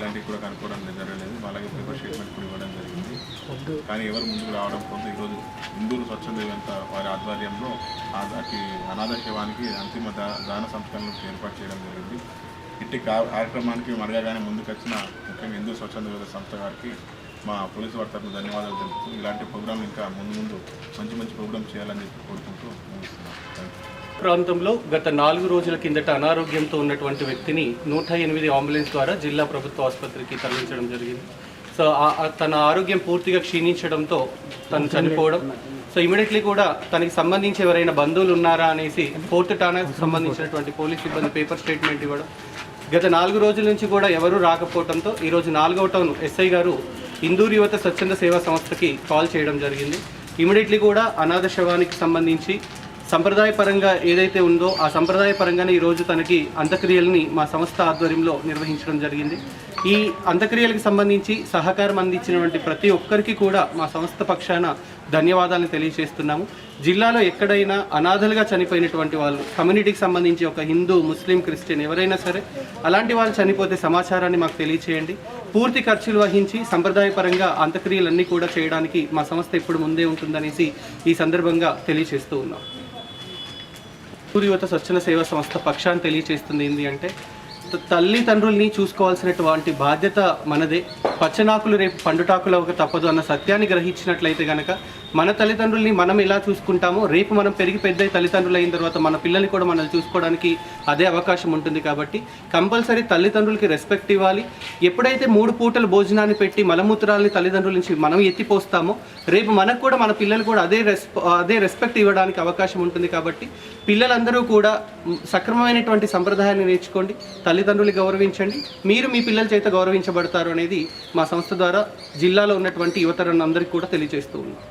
కంటికి కూడా కనుక్కోవడం జరగలేదు. అలాగే పేపర్ స్టేట్మెంట్ కూడా ఇవ్వడం జరిగింది. కానీ ఎవరు ముందుకు రావడంతో ఈరోజు హిందూరు స్వచ్ఛంద యువత వారి ఆధ్వర్యంలో ఆ- అటు అనాథ శవానికి అంతిమ దా- దాన సంస్కరణలు ఏర్పాటు చేయడం జరిగింది. ఇట్టి కార్యక్రమానికి మరగానే ముందుకొచ్చిన ముఖ్యంగా హిందూ స్వచ్ఛంద సంస్థ గారికి మా పోలీసు వారి తరఫున ధన్యవాదాలు తెలుపుతూ ఇలాంటి ప్రోగ్రాం ఇంకా ముందు ముందు మంచి మంచి ప్రోగ్రామ్ చేయాలని చెప్పి కోరుకుంటూ ముగిస్తున్నాను థ్యాంక్ యూ ప్రాంతంలో గత నాలుగు రోజుల కిందట అనారోగ్యంతో ఉన్నటువంటి వ్యక్తిని నూట ఎనిమిది అంబులెన్స్ ద్వారా జిల్లా ప్రభుత్వ ఆసుపత్రికి తరలించడం జరిగింది. సో తన ఆరోగ్యం పూర్తిగా క్షీణించడంతో తను చనిపోవడం. సో ఇమీడియట్లీ కూడా తనకి సంబంధించి ఎవరైనా బంధువులు ఉన్నారా అనేసి ఫోర్త్ టానాకు సంబంధించినటువంటి పోలీస్ సిబ్బంది పేపర్ స్టేట్మెంట్ ఇవ్వడం. గత నాలుగు రోజుల నుంచి కూడా ఎవరూ రాకపోవడంతో ఈరోజు నాలుగవ టౌన్ ఎస్ఐ గారు హిందూ యువత స్వచ్ఛంద సేవా సంస్థకి కాల్ చేయడం జరిగింది. ఇమీడియట్లీ కూడా అనాథ శవానికి సంబంధించి సంప్రదాయపరంగా ఏదైతే ఉందో ఆ సంప్రదాయపరంగానే ఈరోజు తనకి అంత్యక్రియల్ని మా సంస్థ ఆధ్వర్యంలో నిర్వహించడం జరిగింది. ఈ అంత్యక్రియలకు సంబంధించి సహకారం అందించినటువంటి ప్రతి ఒక్కరికి కూడా మా సంస్థ పక్షాన ధన్యవాదాలను తెలియజేస్తున్నాము. జిల్లాలో ఎక్కడైనా అనాథలుగా చనిపోయినటువంటి వాళ్ళు కమ్యూనిటీకి సంబంధించి ఒక హిందూ ముస్లిం క్రిస్టియన్ ఎవరైనా సరే అలాంటి వాళ్ళు చనిపోతే సమాచారాన్ని మాకు తెలియచేయండి. పూర్తి ఖర్చులు వహించి సంప్రదాయపరంగా అంత్యక్రియలన్నీ కూడా చేయడానికి మా సంస్థ ఇప్పుడు ముందే ఉంటుందనేసి ఈ సందర్భంగా తెలియజేస్తూ ఉన్నాం. సూర్యవత స్వచ్ఛంద సేవా సంస్థ పక్షాన్ని తెలియచేస్తుంది ఏంటి అంటే తల్లిదండ్రుల్ని చూసుకోవాల్సినటువంటి బాధ్యత మనదే. పచ్చనాకులు రేపు పండుటాకులు ఒక తప్పదు అన్న సత్యాన్ని గ్రహించినట్లయితే గనక మన తల్లిదండ్రుల్ని మనం ఎలా చూసుకుంటామో రేపు మనం పెరిగి పెద్ద తల్లిదండ్రులు అయిన తర్వాత మన పిల్లల్ని కూడా మనం చూసుకోవడానికి అదే అవకాశం ఉంటుంది కాబట్టి కంపల్సరీ తల్లిదండ్రులకి రెస్పెక్ట్ ఇవ్వాలి. ఎప్పుడైతే మూడు పూటలు భోజనాన్ని పెట్టి మలమూత్రాలని తల్లిదండ్రుల నుంచి మనం ఎత్తిపోస్తామో రేపు మనకు కూడా మన పిల్లలు కూడా అదే రెస్ప అదే రెస్పెక్ట్ ఇవ్వడానికి అవకాశం ఉంటుంది కాబట్టి పిల్లలందరూ కూడా సక్రమమైనటువంటి సంప్రదాయాన్ని నేర్చుకోండి తల్లిదండ్రులు గౌరవించండి. మీరు మీ పిల్లల చేత గౌరవించబడతారు అనేది మా సంస్థ ద్వారా జిల్లాలో ఉన్నటువంటి యువతరందరికీ కూడా తెలియజేస్తూ ఉన్నాం.